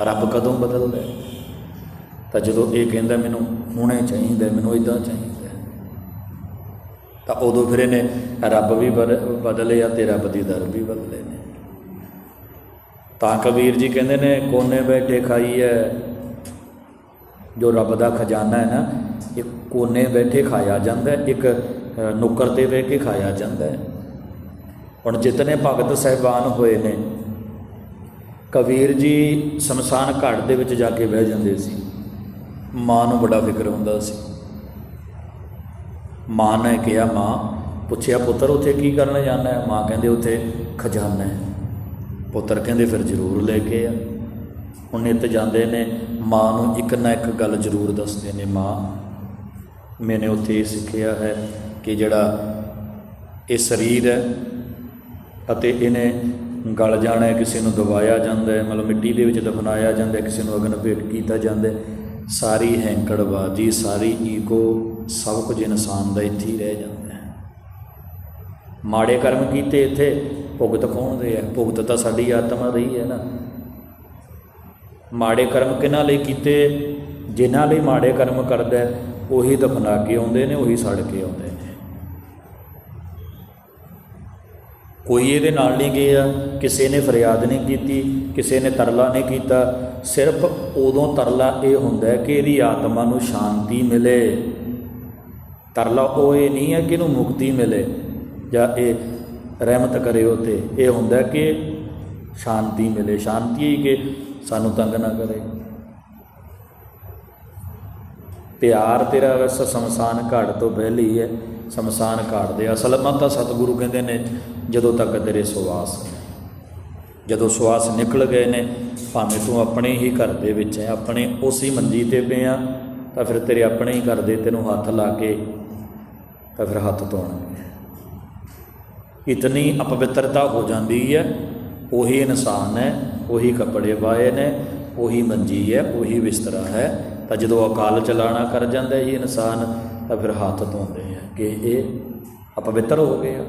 [SPEAKER 1] ਰੱਬ ਕਦੋਂ ਬਦਲਦਾ ਤਾਂ ਜਦੋਂ ਇਹ ਕਹਿੰਦਾ ਮੈਨੂੰ ਹੁਣੇ ਚਾਹੀਦਾ ਮੈਨੂੰ ਇਦਾਂ ਚਾਹੀਦਾ ਤਾਂ ਉਦੋਂ ਫਿਰ ਇਹਨੇ ਰੱਬ ਵੀ ਬਦ- ਬਦਲੇ ਆ ਤੇ ਰੱਬ ਦੀ ਦਰ ਵੀ ਬਦਲੇ ਨੇ। ਤਾਂ ਕਬੀਰ ਜੀ ਕਹਿੰਦੇ ਨੇ, ਕੋਨੇ ਬੈਠੇ ਖਾਈ ਹੈ। ਜੋ ਰੱਬ ਦਾ ਖਜ਼ਾਨਾ ਹੈ ਨਾ ਇਹ ਕੋਨੇ ਬੈਠੇ ਖਾਇਆ ਜਾਂਦਾ ਇੱਕ ਨੁੱਕਰ ਤੇ ਬਹਿ ਕੇ ਖਾਇਆ ਜਾਂਦਾ ਹੈ। ਹੁਣ ਜਿਤਨੇ ਭਗਤ ਸਹਿਬਾਨ ਹੋਏ ਨੇ, ਕਬੀਰ ਜੀ ਸ਼ਮਸ਼ਾਨ ਘਾਟ ਦੇ ਵਿੱਚ ਜਾ ਕੇ ਬਹਿ ਜਾਂਦੇ ਸੀ। ਮਾਂ ਨੂੰ ਬੜਾ ਫਿਕਰ ਹੁੰਦਾ ਸੀ। ਮਾਂ ਨੇ ਕਿਹਾ, ਮਾਂ, ਪੁੱਛਿਆ, ਪੁੱਤਰ, ਉੱਥੇ ਕੀ ਕਰਨ ਜਾਣਾ ਹੈ? ਮਾਂ ਕਹਿੰਦੇ, ਉੱਥੇ ਖਜ਼ਾਨਾ ਹੈ। ਪੁੱਤਰ ਕਹਿੰਦੇ, ਫਿਰ ਜ਼ਰੂਰ ਲੈ ਕੇ ਆ। ਹੁਣ ਨਿੱਤ ਜਾਂਦੇ ਨੇ, ਮਾਂ ਨੂੰ ਇੱਕ ਨਾ ਇੱਕ ਗੱਲ ਜ਼ਰੂਰ ਦੱਸਦੇ ਨੇ, ਮਾਂ ਮੈਨੇ ਉੱਥੇ ਇਹ ਸਿੱਖਿਆ ਹੈ ਕਿ ਜਿਹੜਾ ਇਹ ਸਰੀਰ ਹੈ ਅਤੇ ਇਹਨੇ ਗਲ ਜਾਣਾ ਹੈ ਕਿਸੇ ਨੂੰ ਦਬਾਇਆ ਜਾਂਦਾ ਹੈ ਮਤਲਬ ਮਿੱਟੀ ਦੇ ਵਿੱਚ ਦਫਨਾਇਆ ਜਾਂਦਾ ਹੈ ਕਿਸੇ ਨੂੰ ਅਗਨ ਭੇਟ ਕੀਤਾ ਜਾਂਦਾ ਹੈ। ਸਾਰੀ ਹੈਂਕੜਬਾਜ਼ੀ ਸਾਰੀ ਈਗੋ ਸਭ ਕੁਝ ਇਨਸਾਨ ਦਾ ਇੱਥੇ ਹੀ ਰਹਿ ਜਾਂਦਾ ਹੈ। ਮਾੜੇ ਕਰਮ ਕੀਤੇ ਇੱਥੇ ਭੁਗਤ ਕੌਣ ਦੇ ਹੈ? ਭੁਗਤ ਤਾਂ ਸਾਡੀ ਆਤਮਾ ਰਹੀ ਹੈ ਨਾ। ਮਾੜੇ ਕਰਮ ਕਿਹਨਾਂ ਲਈ ਕੀਤੇ? ਜਿਨ੍ਹਾਂ ਲਈ ਮਾੜੇ ਕਰਮ ਕਰਦਾ ਹੈ, ਉਹੀ ਦਫਨਾ ਕੇ ਆਉਂਦੇ ਨੇ, ਉਹੀ ਸੜ ਕੇ ਆਉਂਦੇ ਨੇ। ਕੋਈ ਇਹਦੇ ਨਾਲ ਨਹੀਂ ਗਿਆ, ਕਿਸੇ ਨੇ ਫਰਿਆਦ ਨਹੀਂ ਕੀਤੀ, ਕਿਸੇ ਨੇ ਤਰਲਾ ਨਹੀਂ ਕੀਤਾ। ਸਿਰਫ ਉਦੋਂ ਤਰਲਾ ਇਹ ਹੁੰਦਾ ਕਿ ਇਹਦੀ ਆਤਮਾ ਨੂੰ ਸ਼ਾਂਤੀ ਮਿਲੇ। ਤਰਲਾ ਉਹ ਇਹ ਨਹੀਂ ਹੈ ਕਿ ਇਹਨੂੰ ਮੁਕਤੀ ਮਿਲੇ, ਜਾਂ ਇਹ ਰਹਿਮਤ ਕਰੇ ਉਹ ਇਹ ਹੁੰਦਾ ਕਿ ਸ਼ਾਂਤੀ ਮਿਲੇ, ਸ਼ਾਂਤੀ ਹੀ ਕਿ ਸਾਨੂੰ ਤੰਗ ਨਾ ਕਰੇ। ਪਿਆਰ ਤੇਰਾ ਵੈਸਾ ਸਮਸਾਨ ਘਾਟ ਤੋਂ ਪਹਿਲੀ ਹੈ ਸਮਸਾਨ ਘਾਟ ਦੇ ਅਸਲ ਮਤ ਸਤਿਗੁਰੂ ਕਹਿੰਦੇ ਨੇ, ਜਦੋਂ ਤੱਕ ਤੇਰੇ ਸੁਆਸ ਨੇ ਜਦੋਂ ਸੁਆਸ ਨਿਕਲ ਗਏ ਨੇ, ਭਾਵੇਂ ਤੂੰ ਆਪਣੇ ਹੀ ਘਰ ਦੇ ਵਿੱਚ ਹੈ ਆਪਣੇ ਉਸੇ ਮੰਜੀ ਤੇ ਪਿਆ ਤਾਂ ਫਿਰ ਤੇਰੇ ਆਪਣੇ ਹੀ ਘਰ ਦੇ ਤੈਨੂੰ ਹੱਥ ਲਾ ਕੇ ਤਾਂ ਫਿਰ ਹੱਥ ਧੋਣਗੇ। ਇਤਨੀ ਅਪਵਿੱਤਰਤਾ ਹੋ ਜਾਂਦੀ ਹੈ ਉਹੀ ਇਨਸਾਨ ਹੈ ਉਹੀ ਕੱਪੜੇ ਪਾਏ ਨੇ, ਉਹੀ ਮੰਜੀ ਹੈ ਉਹੀ ਬਿਸਤਰਾ ਹੈ ਤਾਂ ਜਦੋਂ ਅਕਾਲ ਚਲਾਣਾ ਕਰ ਜਾਂਦਾ ਇਹ ਇਨਸਾਨ, ਤਾਂ ਫਿਰ ਹੱਥ ਧੋਂਦੇ ਆ ਕਿ ਇਹ ਅਪਵਿੱਤਰ ਹੋ ਗਏ ਆ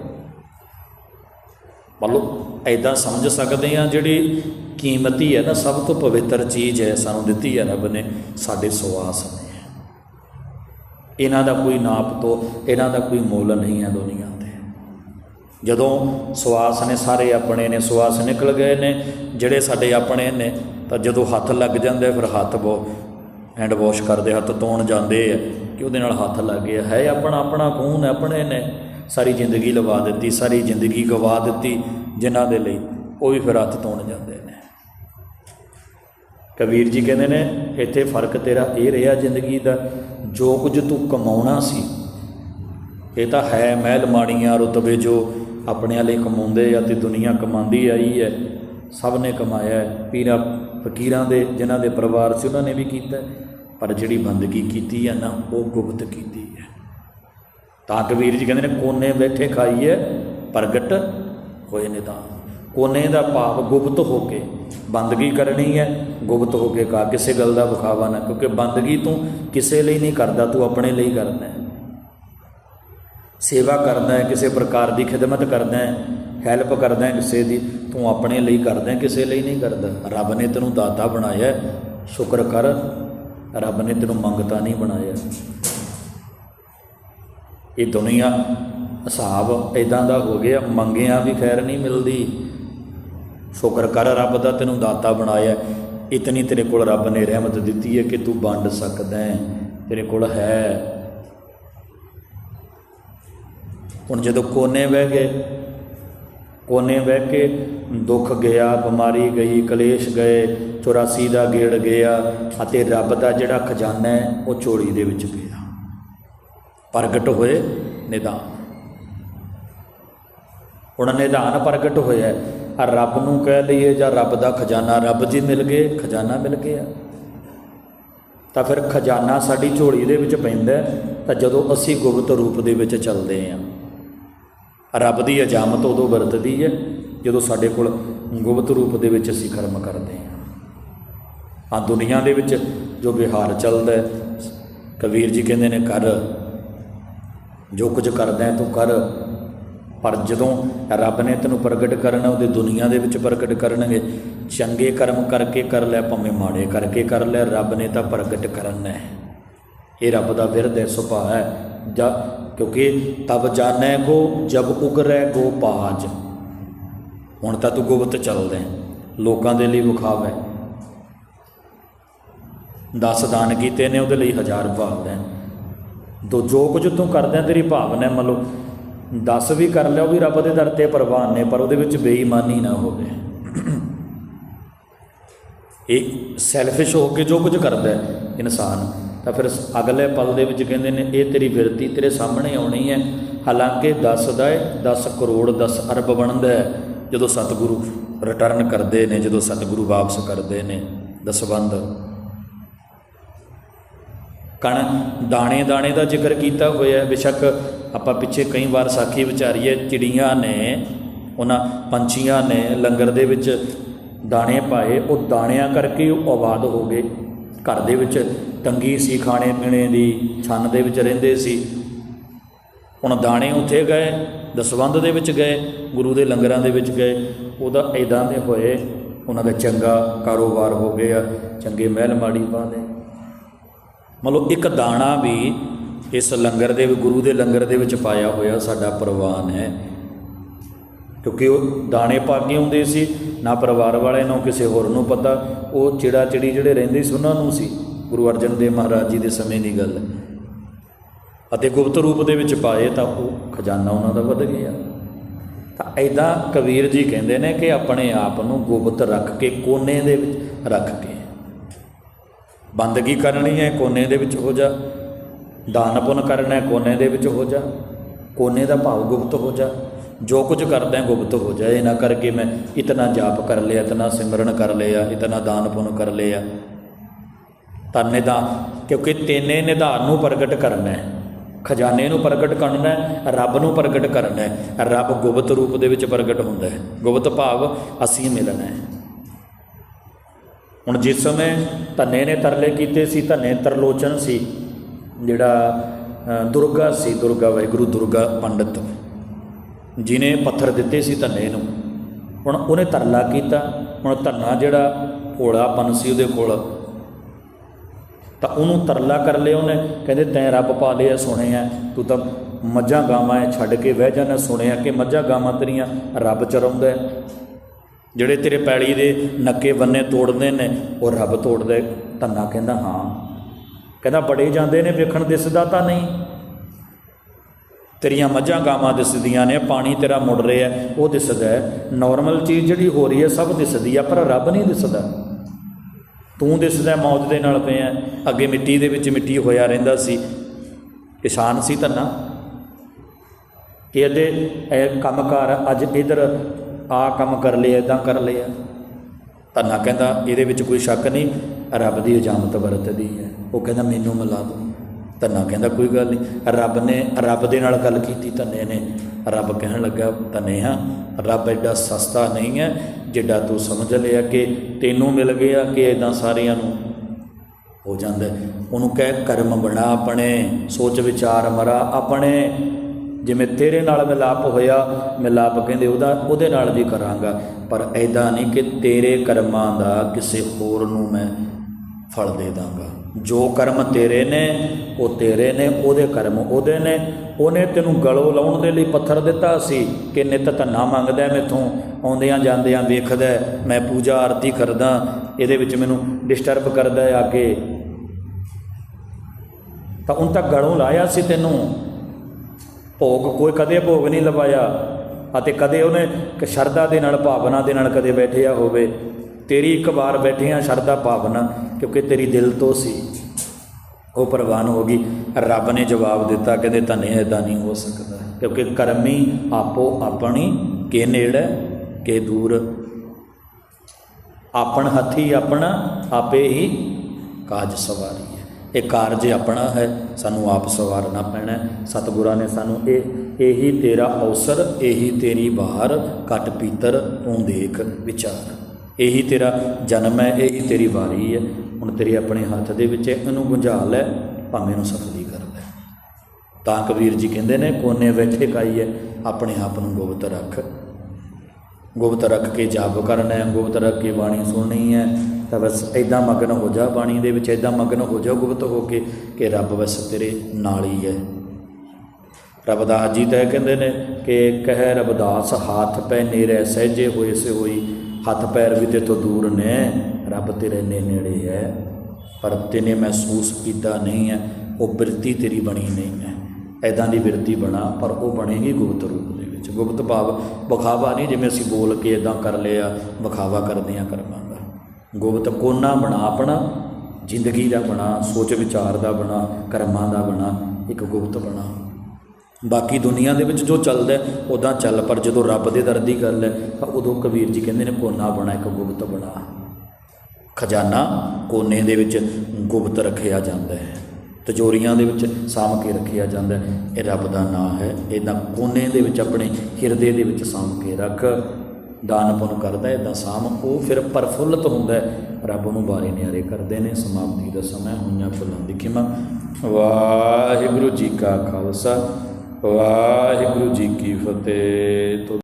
[SPEAKER 1] ਮਤਲਬ ਐਦਾਂ ਸਮਝ ਸਕਦੇ ਆ ਜਿਹੜੀ ਕੀਮਤੀ ਹੈ ਨਾ, ਸਭ ਤੋਂ ਪਵਿੱਤਰ ਚੀਜ਼ ਹੈ, ਸਾਨੂੰ ਦਿੱਤੀ ਹੈ ਰੱਬ ਨੇ, ਸਾਡੇ ਸਵਾਸ ਨੇ। ਇਹਨਾਂ ਦਾ ਕੋਈ ਨਾਪ ਤੋਂ, ਇਹਨਾਂ ਦਾ ਕੋਈ ਮੁੱਲ ਨਹੀਂ ਹੈ ਦੁਨੀਆ ਤੇ। ਜਦੋਂ ਸਵਾਸ ਨੇ, ਸਾਰੇ ਆਪਣੇ ਨੇ ਸਵਾਸ ਨਿਕਲ ਗਏ ਨੇ, ਜਿਹੜੇ ਸਾਡੇ ਆਪਣੇ ਨੇ, ਤਾਂ ਜਦੋਂ ਹੱਥ ਲੱਗ ਜਾਂਦੇ ਫਿਰ ਹੱਥ ਬੋ ਹੈਂਡ ਵਾਸ਼ ਕਰਦੇ, ਹੱਥ ਧੋਣ ਜਾਂਦੇ ਆ ਕਿ ਉਹਦੇ ਨਾਲ ਹੱਥ ਲੱਗ ਗਿਆ। ਹੈ ਆਪਣਾ ਆਪਣਾ ਖੂਨ ਆਪਣੇ ਨੇ। ਸਾਰੀ ਜ਼ਿੰਦਗੀ ਲਵਾ ਦਿੱਤੀ, ਸਾਰੀ ਜ਼ਿੰਦਗੀ ਗਵਾ ਦਿੱਤੀ, ਜਿਨ੍ਹਾਂ ਦੇ ਲਈ ਉਹ ਵੀ ਫਿਰ ਹੱਥ ਧੋਣ ਜਾਂਦੇ ਨੇ। ਕਬੀਰ ਜੀ ਕਹਿੰਦੇ ਨੇ, ਇੱਥੇ ਫ਼ਰਕ ਤੇਰਾ ਇਹ ਰਿਹਾ ਜ਼ਿੰਦਗੀ ਦਾ, ਜੋ ਕੁਝ ਤੂੰ ਕਮਾਉਣਾ ਸੀ, ਇਹ ਤਾਂ ਹੈ ਮਹਿਲ ਮਾਣੀਆਂ ਰੁਤਬੇ ਜੋ ਆਪਣਿਆਂ ਲਈ ਕਮਾਉਂਦੇ ਆ ਤੇ ਦੁਨੀਆ ਕਮਾਉਂਦੀ ਆਈ ਹੈ। ਸਭ ਨੇ ਕਮਾਇਆ ਪੀਰਾਂ, ਫਕੀਰਾਂ ਦੇ, ਜਿਨ੍ਹਾਂ ਦੇ ਪਰਿਵਾਰ ਸੀ, ਉਹਨਾਂ ਨੇ ਵੀ ਕੀਤਾ ਪਰ ਜਿਹੜੀ ਬੰਦਗੀ ਕੀਤੀ ਹੈ ਨਾ, ਉਹ ਗੁਪਤ ਕੀਤੀ ਹੈ। ਤਾਂ ਕਬੀਰ ਜੀ ਕਹਿੰਦੇ ਨੇ, ਕੋਨੇ ਬੈਠੇ ਖਾਈਏ, ਪ੍ਰਗਟ ਹੋਏ ਨੇ ਤਾਂ ਕੋਨੇ ਦਾ ਭਾਵ ਗੁਪਤ ਹੋ ਕੇ ਬੰਦਗੀ ਕਰਨੀ ਹੈ, ਗੁਪਤ ਹੋ ਕੇ ਕਾ ਕਿਸੇ ਗੱਲ ਦਾ ਵਿਖਾਵਾ ਨਾ, ਕਿਉਂਕਿ ਬੰਦਗੀ ਤੂੰ ਕਿਸੇ ਲਈ ਨਹੀਂ ਕਰਦਾ, ਤੂੰ ਆਪਣੇ ਲਈ ਕਰਦਾ ਹੈ। ਸੇਵਾ ਕਰਦਾ ਹੈ, ਕਿਸੇ ਪ੍ਰਕਾਰ ਦੀ ਖਿਦਮਤ ਕਰਦਾ ਹੈ, ਹੈਲਪ ਕਰਦਾ ਹੈ ਕਿਸੇ ਦੀ, ਤੂੰ ਆਪਣੇ ਲਈ ਕਰਦਾ ਹੈ, ਕਿਸੇ ਲਈ ਨਹੀਂ ਕਰਦਾ। ਰੱਬ ਨੇ ਤੈਨੂੰ ਦਾਤਾ ਬਣਾਇਆ ਸ਼ੁਕਰ ਕਰ ਰੱਬ ਨੇ ਤੈਨੂੰ ਮੰਗਤਾ ਨਹੀਂ ਬਣਾਇਆ। ਇਹ ਦੁਨੀਆ ਹਿਸਾਬ ਇਦਾਂ ਦਾ ਹੋ ਗਿਆ, ਮੰਗਿਆ ਵੀ ਖੈਰ ਨਹੀਂ ਮਿਲਦੀ। ਸ਼ੁਕਰ ਕਰ ਰੱਬ ਦਾ ਤੈਨੂੰ ਦਾਤਾ ਬਣਾਇਆ। ਇਤਨੀ ਤੇਰੇ ਕੋਲ ਰੱਬ ਨੇ ਰਹਿਮਤ ਦਿੱਤੀ ਹੈ ਕਿ ਤੂੰ ਵੰਡ ਸਕਦਾ ਹੈ। ਤੇਰੇ ਕੋਲ ਹੈ। ਹੁਣ ਜਦੋਂ ਕੋਨੇ ਬਹਿ ਗਏ ਕੋਨੇ ਬਹਿ ਕੇ ਦੁੱਖ ਗਿਆ, ਬਿਮਾਰੀ ਗਈ, ਕਲੇਸ਼ ਗਏ 84 ਦਾ ਗੇੜ ਗਿਆ ਅਤੇ ਰੱਬ ਦਾ ਜਿਹੜਾ ਖਜ਼ਾਨਾ ਹੈ, ਉਹ ਝੋਲੀ ਦੇ ਵਿੱਚ ਗਿਆ ਪ੍ਰਗਟ ਹੋਏ ਨਿਦਾਨ। ਹੁਣ ਨਿਦਾਨ ਪ੍ਰਗਟ ਹੋਇਆ ਆ ਰੱਬ ਨੂੰ ਕਹਿ ਲਈਏ ਜਾਂ ਰੱਬ ਦਾ ਖਜ਼ਾਨਾ, ਰੱਬ ਜੀ ਮਿਲ ਗਏ, ਖਜ਼ਾਨਾ ਮਿਲ ਗਿਆ। ਤਾਂ ਫਿਰ ਖਜ਼ਾਨਾ ਸਾਡੀ ਝੋਲੀ ਦੇ ਵਿੱਚ ਪੈਂਦਾ ਤਾਂ ਜਦੋਂ ਅਸੀਂ ਗੁਪਤ ਰੂਪ ਦੇ ਵਿੱਚ ਚੱਲਦੇ ਹਾਂ ਰੱਬ ਦੀ ਅਜਾਮਤ ਉਦੋਂ ਵਰਤਦੀ ਹੈ ਜਦੋਂ ਸਾਡੇ ਕੋਲ ਗੁਪਤ ਰੂਪ ਦੇ ਵਿੱਚ ਅਸੀਂ ਕਰਮ ਕਰਦੇ ਹਾਂ। ਆ ਦੁਨੀਆ ਦੇ ਵਿੱਚ ਜੋ ਵਿਹਾਰ ਚੱਲਦਾ ਹੈ, ਕਬੀਰ ਜੀ ਕਹਿੰਦੇ ਨੇ, ਕਰ। ਜੋ ਕੁਝ ਕਰਦਾ ਹੈ, ਤੂੰ ਕਰ। ਪਰ ਜਦੋਂ ਰੱਬ ਨੇ ਤੈਨੂੰ ਪ੍ਰਗਟ ਕਰਨਾ, ਉਹਦੇ ਦੁਨੀਆ ਦੇ ਵਿੱਚ ਪ੍ਰਗਟ ਕਰਨਗੇ, ਚੰਗੇ ਕਰਮ ਕਰਕੇ ਕਰ ਲੈ, ਭਾਵੇਂ ਮਾੜੇ ਕਰਕੇ ਕਰ ਲੈ, ਰੱਬ ਨੇ ਤਾਂ ਪ੍ਰਗਟ ਕਰਨਾ ਹੈ। ਇਹ ਰੱਬ ਦਾ ਵਿਰਧ ਹੈ, ਸੁਭਾਅ ਹੈ। ਜਾਂ ਕਿਉਂਕਿ ਤਬ ਜਾਣੈ ਕੋ, ਜਬ ਉਗਰੈ ਕੋ ਪਾਜ। ਹੁਣ ਤਾਂ ਤੂੰ ਗੁਪਤ ਚੱਲਦਾ ਲੋਕਾਂ ਦੇ ਲਈ ਵਿਖਾਵਾ। ਹੈ 10 ਦਾਨ ਕੀਤੇ ਨੇ, ਉਹਦੇ ਲਈ ਹਜ਼ਾਰ ਭਾਵਨਾ ਹੈ। ਦੋ ਜੋ ਕੁਝ ਤੂੰ ਕਰਦਾ ਤੇਰੀ ਭਾਵਨਾ ਮੰਨ ਲਓ 10 ਵੀ ਕਰ ਲਿਆ, ਉਹ ਵੀ ਰੱਬ ਦੇ ਦਰ ਤੇ ਪ੍ਰਵਾਨ ਨੇ, ਪਰ ਉਹਦੇ ਵਿੱਚ ਬੇਈਮਾਨੀ ਨਾ ਹੋਵੇ। ਇਹ ਸੈਲਫਿਸ਼ ਹੋ ਕੇ ਜੋ ਕੁਝ ਕਰਦਾ ਇਨਸਾਨ ਤਾਂ ਫਿਰ ਅਗਲੇ ਪਲ ਦੇ ਵਿੱਚ ਕਹਿੰਦੇ ਨੇ, ਇਹ ਤੇਰੀ ਵਿਰਤੀ ਤੇਰੇ ਸਾਹਮਣੇ ਆਉਣੀ ਹੈ। ਹਾਲਾਂਕਿ 10 ਦਾ ਹੈ 10 ਕਰੋੜ 10 ਅਰਬ ਬਣਦਾ ਹੈ। ਜਦੋਂ ਸਤਿਗੁਰੂ ਰਿਟਰਨ ਕਰਦੇ ਨੇ, ਜਦੋਂ ਸਤਿਗੁਰੂ ਵਾਪਸ ਕਰਦੇ ਨੇ ਦਸਵੰਦ ਕਣ ਦਾਣੇ ਦਾਣੇ ਦਾ ਜ਼ਿਕਰ ਕੀਤਾ ਹੋਇਆ ਹੈ। ਬਿਸ਼ੱਕ ਆਪਾਂ ਪਿੱਛੇ ਕਈ ਵਾਰ ਸਾਖੀ ਵਿਚਾਰੀਏ, ਚਿੜੀਆਂ ਨੇ, ਉਹਨਾਂ ਪੰਛੀਆਂ ਨੇ ਲੰਗਰ ਦੇ ਵਿੱਚ ਦਾਣੇ ਪਾਏ, ਉਹ ਦਾਣਿਆਂ ਕਰਕੇ ਉਹ ਆਬਾਦ ਹੋ ਗਏ। ਘਰ ਦੇ ਵਿੱਚ ਤੰਗੀ ਸੀ ਖਾਣੇ ਪੀਣੇ ਦੀ ਛੰਨ ਦੇ ਵਿੱਚ ਰਹਿੰਦੇ ਸੀ। ਹੁਣ ਦਾਣੇ ਉੱਥੇ ਗਏ, ਦਸਵੰਧ ਦੇ ਵਿੱਚ ਗਏ, ਗੁਰੂ ਦੇ ਲੰਗਰਾਂ ਦੇ ਵਿੱਚ ਗਏ। ਉਹਦਾ ਇਦਾਂ ਦੇ ਹੋਏ, ਉਹਨਾਂ ਦਾ ਚੰਗਾ ਕਾਰੋਬਾਰ ਹੋ ਗਿਆ, ਚੰਗੇ ਮਹਿਲ ਮਾੜੀ ਪਾ ਦੇ ਮਤਲਬ ਇੱਕ ਦਾਣਾ ਵੀ ਇਸ ਲੰਗਰ ਦੇ, ਗੁਰੂ ਦੇ ਲੰਗਰ ਦੇ ਵਿੱਚ ਪਾਇਆ ਹੋਇਆ ਸਾਡਾ ਪ੍ਰਵਾਨ ਹੈ। ਕਿਉਂਕਿ ਉਹ ਦਾਣੇ ਪਾ ਕੇ ਆਉਂਦੇ ਸੀ, ਨਾ ਪਰਿਵਾਰ ਵਾਲੇ, ਨੂੰ ਕਿਸੇ ਹੋਰ ਨੂੰ ਪਤਾ। ਉਹ ਚਿੜਾ ਚਿੜੀ ਜਿਹੜੇ ਰਹਿੰਦੇ ਸੀ, ਉਹਨਾਂ ਨੂੰ ਸੀ, ਗੁਰੂ ਅਰਜਨ ਦੇਵ ਮਹਾਰਾਜ ਜੀ ਦੇ ਸਮੇਂ ਦੀ ਗੱਲ। ਹੈ ਅਤੇ ਗੁਪਤ ਰੂਪ ਦੇ ਵਿੱਚ ਪਾਏ ਤਾਂ ਉਹ ਖਜ਼ਾਨਾ ਉਹਨਾਂ ਦਾ ਵੱਧ ਗਿਆ। ਤਾਂ ਐਦਾਂ ਕਬੀਰ ਜੀ ਕਹਿੰਦੇ ਨੇ ਕਿ ਆਪਣੇ ਆਪ ਨੂੰ ਗੁਪਤ ਰੱਖ ਕੇ ਕੋਨੇ ਦੇ ਵਿੱਚ ਰੱਖ ਕੇ। ਬੰਦਗੀ ਕਰਨੀ ਹੈ, ਕੋਨੇ ਦੇ ਵਿੱਚ ਹੋ ਜਾ। ਦਾਨ ਪੁੰਨ ਕਰਨਾ ਹੈ, ਕੋਨੇ ਦੇ ਵਿੱਚ ਹੋ ਜਾ। ਕੋਨੇ ਦਾ ਭਾਵ ਗੁਪਤ ਹੋ ਜਾ। ਜੋ ਕੁਝ ਕਰਦਾ ਹੈ, ਗੁਪਤ ਹੋ ਜਾ ਇਹ ਨਾ ਕਰਕੇ ਮੈਂ ਇਤਨਾ ਜਾਪ ਕਰ ਲਿਆ, ਇਤਨਾ ਸਿਮਰਨ ਕਰ ਲਿਆ, ਇਤਨਾ ਦਾਨ ਪੁੰਨ ਕਰ ਲਿਆ। ਤਾਂ ਨਿਧਾਨ ਕਿਉਂਕਿ ਤੇਨੇ ਨਿਧਾਨ ਨੂੰ ਪ੍ਰਗਟ ਕਰਨਾ ਹੈ। ਖਜ਼ਾਨੇ ਨੂੰ ਪ੍ਰਗਟ ਕਰਨਾ ਹੈ, ਰੱਬ ਨੂੰ ਪ੍ਰਗਟ ਕਰਨਾ ਹੈ। ਰੱਬ ਗੁਪਤ ਰੂਪ ਦੇ ਵਿੱਚ ਪ੍ਰਗਟ ਹੁੰਦਾ ਹੈ। ਗੁਪਤ ਭਾਵ ਅਸੀਂ ਮਿਲਣਾ ਹੈ। ਹੁਣ ਜਿਸ ਸਮੇਂ ਧੰਨੇ ਨੇ ਤਰਲੇ ਕੀਤੇ ਸੀ, ਧੰਨੇ ਤਰਲੋਚਨ ਸੀ, ਜਿਹੜਾ ਦੁਰਗਾ ਸੀ, ਦੁਰਗਾ ਵਾਹਿਗੁਰੂ, ਦੁਰਗਾ ਪੰਡਤ। ਜਿਨੇ ਪੱਥਰ ਦਿੱਤੇ ਸੀ ਧੰਨੇ ਨੂੰ। ਹੁਣ ਉਹਨੇ ਤਰਲਾ ਕੀਤਾ, ਹੁਣ ਧੰਨਾ ਜਿਹੜਾ ਭੋਲਾਪਨ ਸੀ ਉਹਦੇ ਕੋਲ। ਤਾਂ ਉਹਨੂੰ ਤਰਲਾ ਕਰ ਲਿਆ ਉਹਨੇ, ਕਹਿੰਦੇ ਤੈਂ ਰੱਬ ਪਾ ਲਿਆ ਸੁਣਿਆ ਤੂੰ ਤਾਂ ਮੱਝਾਂ ਗਾਵਾਂ ਐ ਛੱਡ ਕੇ ਬਹਿ ਜਾਣਾ ਸੁਣਿਆ ਕਿ ਮੱਝਾਂ ਗਾਵਾਂ ਤੇਰੀਆਂ ਰੱਬ ਚਰਾਉਂਦਾ ਜਿਹੜੇ ਤੇਰੇ ਪੈਲੀ ਦੇ ਨੱਕੇ ਬੰਨੇ ਤੋੜਦੇ ਨੇ, ਉਹ ਰੱਬ ਤੋੜਦਾ ਧੰਨਾ ਕਹਿੰਦਾ, ਹਾਂ। ਕਹਿੰਦਾ, ਬੜੇ ਜਾਂਦੇ ਨੇ ਵੇਖਣ, ਦਿਸਦਾ ਤਾਂ ਨਹੀਂ। ਤੇਰੀਆਂ ਮੱਝਾਂ ਗਾਵਾਂ ਦਿਸਦੀਆਂ ਨੇ, ਪਾਣੀ ਤੇਰਾ ਮੁੜ ਰਿਹਾ ਉਹ ਦਿਸਦਾ ਹੈ। ਨਾਰਮਲ ਚੀਜ਼ ਜਿਹੜੀ ਹੋ ਰਹੀ ਹੈ, ਸਭ ਦਿਸਦੀ ਆ, ਪਰ ਰੱਬ ਨਹੀਂ ਦਿਸਦਾ। ਤੂੰ ਦਿਸਦਾ ਮੌਤ ਦੇ ਨਾਲ ਪਿਆ ਅੱਗੇ ਮਿੱਟੀ ਦੇ ਵਿੱਚ ਮਿੱਟੀ ਹੋਇਆ ਰਹਿੰਦਾ ਸੀ। ਕਿਸਾਨ ਸੀ ਧੰਨਾ। ਕਿ ਇਹਦੇ ਇਹ ਕੰਮਕਾਰ ਅੱਜ ਇਧਰ ਆ ਕੰਮ ਕਰ ਲਿਆ, ਇਦਾਂ ਕਰ ਲਿਆ। ਧੰਨਾ ਕਹਿੰਦਾ, ਇਹਦੇ ਵਿੱਚ ਕੋਈ ਸ਼ੱਕ ਨਹੀਂ, ਰੱਬ ਦੀ ਇਜਾਮਤ ਵਰਤਦੀ ਹੈ। ਉਹ ਕਹਿੰਦਾ, ਮੈਨੂੰ ਮਿਲਾ ਦੋ। ਧੰਨਾ ਕਹਿੰਦਾ, ਕੋਈ ਗੱਲ ਨਹੀਂ। ਰੱਬ ਨੇ, ਰੱਬ ਦੇ ਨਾਲ ਗੱਲ ਕੀਤੀ, ਧੰਨੇ ਨੇ। ਰੱਬ ਕਹਿਣ ਲੱਗਾ, ਧੰਨੇ ਹਾਂ, ਰੱਬ ਐਡਾ ਸਸਤਾ ਨਹੀਂ ਹੈ ਜਿੱਡਾ ਤੂੰ ਸਮਝ ਲਿਆ ਕਿ ਤੈਨੂੰ ਮਿਲ ਗਿਆ ਕਿ ਇਦਾਂ ਸਾਰਿਆਂ ਨੂੰ ਹੋ ਜਾਂਦਾ ਉਹਨੂੰ ਕਹਿ, ਕਰਮ ਬਣਾ ਆਪਣੇ, ਸੋਚ ਵਿਚਾਰ ਮਰਾ ਆਪਣੇ। ਜਿਵੇਂ ਤੇਰੇ ਨਾਲ ਮਿਲਾਪ ਹੋਇਆ, ਮਿਲਾਪ ਕਹਿੰਦੇ ਉਹਦਾ, ਉਹਦੇ ਨਾਲ ਵੀ ਕਰਾਂਗਾ। ਪਰ ਐਦਾਂ ਨਹੀਂ ਕਿ ਤੇਰੇ ਕਰਮਾਂ ਦਾ ਕਿਸੇ ਹੋਰ ਨੂੰ ਮੈਂ ਫਲ ਦੇ ਦਾਂਗਾ। ਜੋ ਕਰਮ ਤੇਰੇ ਨੇ, ਉਹ ਤੇਰੇ ਨੇ, ਉਹਦੇ ਕਰਮ ਉਹਦੇ ਨੇ। ਉਹਨੇ ਤੈਨੂੰ ਗਲੋਂ ਲਾਉਣ ਦੇ ਲਈ ਪੱਥਰ ਦਿੱਤਾ ਸੀ ਕਿ ਨਿਤ ਧੰਨਾ ਮੰਗਦਾ ਹੈ ਮੈਥੋਂ। ਆਉਂਦਿਆਂ ਜਾਂਦਿਆਂ ਵੇਖਦਾ ਮੈਂ ਪੂਜਾ ਆਰਤੀ ਕਰਦਾ, ਇਹਦੇ ਵਿੱਚ ਮੈਨੂੰ ਡਿਸਟਰਬ ਕਰਦਾ ਆ ਕੇ ਤਾਂ ਹੁਣ ਤੱਕ ਗਲੋਂ ਲਾਇਆ ਸੀ ਤੈਨੂੰ। ਭੋਗ ਕੋਈ ਕਦੇ ਭੋਗ ਨਹੀਂ ਲਵਾਇਆ। ਅਤੇ ਕਦੇ ਉਹਨੇ ਕ ਸ਼ਰਧਾ ਦੇ ਨਾਲ, ਭਾਵਨਾ ਦੇ ਨਾਲ ਕਦੇ ਬੈਠਿਆ ਹੋਵੇ। ਤੇਰੀ ਇੱਕ ਵਾਰ ਬੈਠਿਆ ਸ਼ਰਧਾ ਭਾਵਨਾ, ਕਿਉਂਕਿ ਤੇਰੀ ਦਿਲ ਤੋਂ ਸੀ। ਉਹ ਪ੍ਰਵਾਨ ਹੋ ਗਈ। ਰੱਬ ਨੇ ਜਵਾਬ ਦਿੱਤਾ, ਕਹਿੰਦੇ ਤਾਂ ਨਹੀਂ ਇਦਾਂ ਨਹੀਂ ਹੋ ਸਕਦਾ। ਕਿਉਂਕਿ ਕਰਮੀ ਆਪੋ ਆਪਣੀ, ਕੇ ਨੇੜੇ ਕੇ ਦੂਰ। ਆਪਣ ਹੱਥੀ ਆਪਣਾ, ਆਪੇ ਹੀ ਕਾਜ ਸਵਾਰੀ ਹੈ। ਇਹ ਕਾਰਜ ਆਪਣਾ ਹੈ, ਸਾਨੂੰ ਆਪ ਸਵਾਰਨਾ ਪੈਣਾ ਸਤਿਗੁਰਾਂ ਨੇ ਸਾਨੂੰ ਇਹ, ਇਹੀ ਤੇਰਾ ਅਵਸਰ, ਇਹੀ ਤੇਰੀ ਬਾਹਰ ਕਟ ਪੀਤਰ ਤੂੰ ਦੇਖ, ਵਿਚਾਰ। ਇਹੀ ਤੇਰਾ ਜਨਮ ਹੈ, ਇਹੀ ਤੇਰੀ ਵਾਰੀ ਹੈ। ਹੁਣ ਤੇਰੇ ਆਪਣੇ ਹੱਥ ਦੇ ਵਿੱਚ ਇਹਨੂੰ ਗੁੰਝਾ ਲੈ ਭਾਵੇਂ ਨੂੰ ਸਫਲੀ ਕਰ ਲੈ। ਤਾਂ ਕਬੀਰ ਜੀ ਕਹਿੰਦੇ ਨੇ, ਕੋਨੇ ਬੈਠੇ ਕਾਈ ਹੈ? ਆਪਣੇ ਆਪ ਨੂੰ ਗੁਪਤ ਰੱਖ। ਗੁਪਤ ਰੱਖ ਕੇ ਜਾਪ ਕਰਨਾ ਹੈ, ਗੁਪਤ ਰੱਖ ਕੇ ਬਾਣੀ ਸੁਣਨੀ ਹੈ। ਤਾਂ ਬਸ ਐਦਾਂ ਮਗਨ ਹੋ ਜਾ ਬਾਣੀ ਦੇ ਵਿੱਚ ਐਦਾਂ ਮਗਨ ਹੋ ਜਾ ਗੁਪਤ ਹੋ ਕੇ ਕਿ ਰੱਬ ਬਸ ਤੇਰੇ ਨਾਲ ਹੀ ਹੈ। ਰਬਦਾਸ ਜੀ ਤਾਂ ਇਹ ਕਹਿੰਦੇ ਨੇ ਕਿ ਕਹਿ ਰਬਦਾਸ ਹੱਥ ਪੈ ਨੇਰੇ, ਸਹਿਜੇ ਹੋਏ ਸੇ ਹੋਈ ਹੱਥ ਪੈਰ ਵੀ ਤੇ ਦੂਰ ਨੇ, ਰੱਬ ਤੇਰੇ ਨੇ ਨੇੜੇ ਹੈ, ਪਰ ਤੈਨੇ ਮਹਿਸੂਸ ਕੀਤਾ ਨਹੀਂ ਹੈ, ਉਹ ਬਿਰਤੀ ਤੇਰੀ ਬਣੀ ਨਹੀਂ ਹੈ। ਐਦਾਂ ਦੀ ਬਿਰਤੀ ਬਣਾ, ਪਰ ਉਹ ਬਣੇਗੀ ਗੁਪਤ ਰੂਪ ਦੇ ਵਿੱਚ। ਗੁਪਤ ਭਾਵ ਵਿਖਾਵਾ ਨਹੀਂ, ਜਿਵੇਂ ਅਸੀਂ ਬੋਲ ਕੇ ਇਦਾਂ ਕਰ ਲਿਆ, ਵਿਖਾਵਾ ਕਰਦੇ ਆ ਕਰਮਾਂ ਦਾ। ਗੁਪਤ ਕੋਨਾ ਬਣਾ ਆਪਣਾ, ਜ਼ਿੰਦਗੀ ਦਾ ਬਣਾ, ਸੋਚ ਵਿਚਾਰ ਦਾ ਬਣਾ, ਕਰਮਾਂ ਦਾ ਬਣਾ, ਇੱਕ ਗੁਪਤ ਬਣਾ। ਬਾਕੀ ਦੁਨੀਆ ਦੇ ਵਿੱਚ ਜੋ ਚੱਲਦਾ ਉਦਾਂ ਚੱਲ। ਪਰ ਜਦੋਂ ਰੱਬ ਦੇ ਦਰ ਦੀ ਗੱਲ ਹੈ, ਤਾਂ ਉਦੋਂ ਕਬੀਰ ਜੀ ਕਹਿੰਦੇ ਨੇ, ਕੋਨਾ ਬਣਾ, ਇੱਕ ਗੁਪਤ ਬਣਾ। ਖਜ਼ਾਨਾ ਕੋਨੇ ਦੇ ਵਿੱਚ ਗੁਪਤ ਰੱਖਿਆ ਜਾਂਦਾ ਹੈ। ਤਜੋਰੀਆਂ ਦੇ ਵਿੱਚ ਸਾਂਭ ਕੇ ਰੱਖਿਆ ਜਾਂਦਾ ਹੈ। ਇਹ ਰੱਬ ਦਾ ਨਾਮ ਹੈ। ਇਦਾਂ ਕੋਨੇ ਦੇ ਵਿੱਚ ਆਪਣੇ ਹਿਰਦੇ ਦੇ ਵਿੱਚ ਸਾਂਭ ਕੇ ਰੱਖ। ਦਾਨ ਪੁੰਨ ਕਰਦਾ ਇਦਾਂ ਸਾਂਭ। ਉਹ ਫਿਰ ਪਰਫੁੱਲਤ ਹੁੰਦਾ ਰੱਬ ਨੂੰ ਬਾਰੇ ਨਿਆਰੇ ਕਰਦੇ ਨੇ। ਸਮਾਪਤੀ ਦਾ ਸਮਾਂ ਹੋਈਆਂ ਫੁੱਲਾਂ ਦੀ ਖਿਮਾ ਵਾਹਿਗੁਰੂ ਜੀ ਕਾ ਖਾਲਸਾ। ਵਾਹਿਗੁਰੂ ਜੀ ਕੀ ਫਤਿਹ। ਤੋ